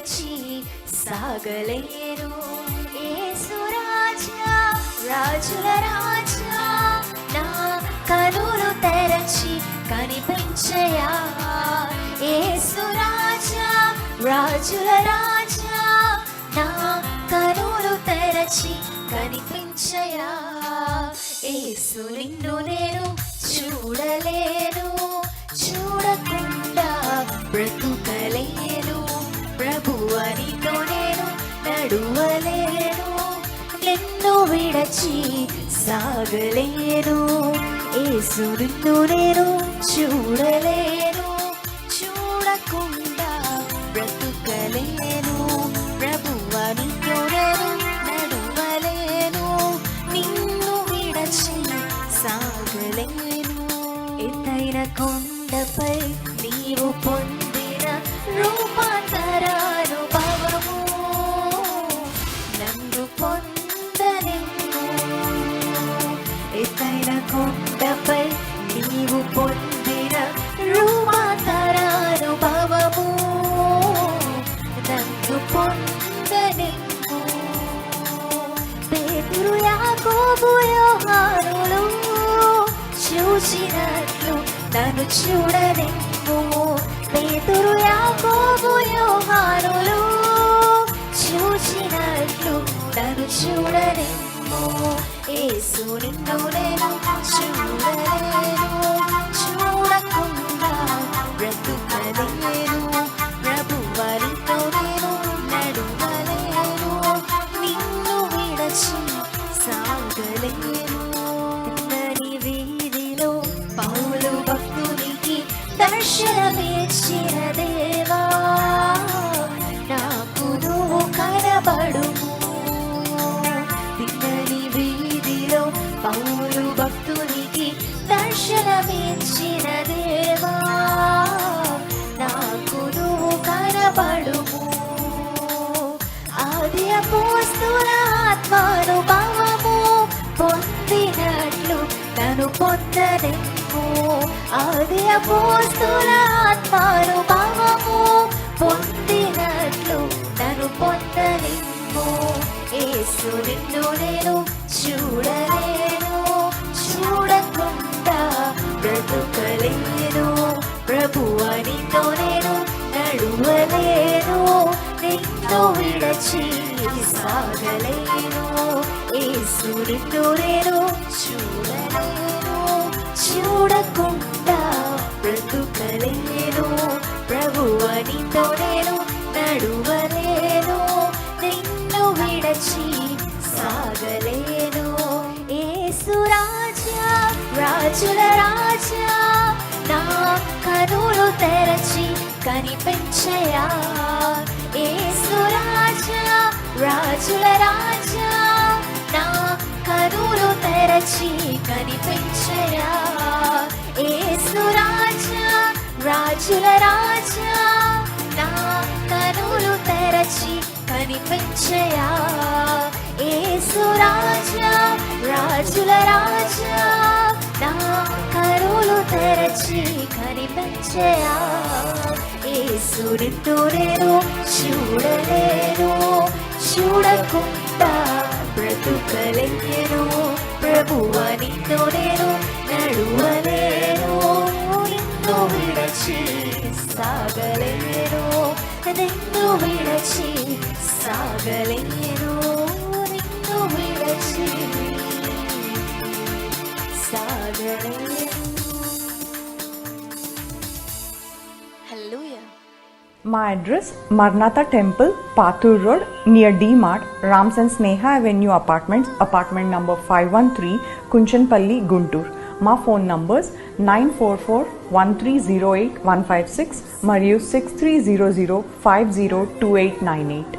విడచి సాగలేను యేసు రాజుల రాజా నా కనులు తెరచి కనిపించయా. ఏసురాజా రాజుల రాజా నా కనులు తెరచి కనిపించయా. ఏసు నిన్ను నేను సాగలేను నిన్ను విడచి సాగలేను. ఏసు నిన్ను నేను చూడలేను చూడకుండా బ్రతుకలేను. ప్రభువ నిన్ను నేను నడువలేను నిన్ను విడచి సాగలేను. ఎత్తైన కొండపై నీవు పొందిన రూపాంతరానుభవము చూచినట్లు నన్ను చూడనిమ్ము పేతురు యాకోబు యోహానులు చూచినట్లు నన్ను చూడనిమ్ము ఏసు నిన్ను నేను చూడలేను చూడకుండా బ్రతుకలేను ప్రభువరితో నేను నడువలేను నిన్ను విడచి సాగలేను. దర్శనమిచ్చిన దేవా నాకు నువ్వు కనబడుము. తిన్నని వీధిలో పౌలు భక్తునికి దర్శనమిచ్చిన దేవా నాకు నువ్వు కనబడుము. ఆది అపోస్తుల ఆత్మానుభవము ఆది అపోస్తుల ఆత్మానుభవము పొందినట్లు నన్ను పొందనిమ్ము ఏసు నిన్ను నేను చూడలేను చూడకుండా బ్రతుకలేను. ప్రభు అనితో నేను నడువలేను నిన్ను విడచి సాగలేను. ఏసు నిన్ను నేను చూడలేను చూడకుండా బ్రతుకలేను ప్రభు అనితో నేను నడువలేను నిన్ను విడచి సాగలేను యేసు రాజా రాజుల రాజా నా కనులు తెరచి కనిపించయా యేసు రాజా రాజుల రాజా నా కనులు తెరచి కనిపించయా రాజుల రాజా నా కనులు తెరచి కనిపించయా. ఏసు రాజా రాజుల రాజా నా కనులు తెరచి కనిపించయా. యేసు నిన్ను నేను చూడలేను చూడకుండా బ్రతుకలేను. ప్రభువ నిన్ను నేను ಸಾಗದೆಂದು ಬಿಡಚಿ ಸಾಗಲೇನೋ ನಿಂದು ಬಿಡಚಿ ಸಾಗಲೇ My address Marnatha Temple, Pathur Road, near D Mart, Rams and Sneha Avenue Apartments, apartment number 513, Kunchanpalli, Guntur. మా phone numbers nine four four one three zero eight one five six మరియు six three zero zero five zero two eight nine eight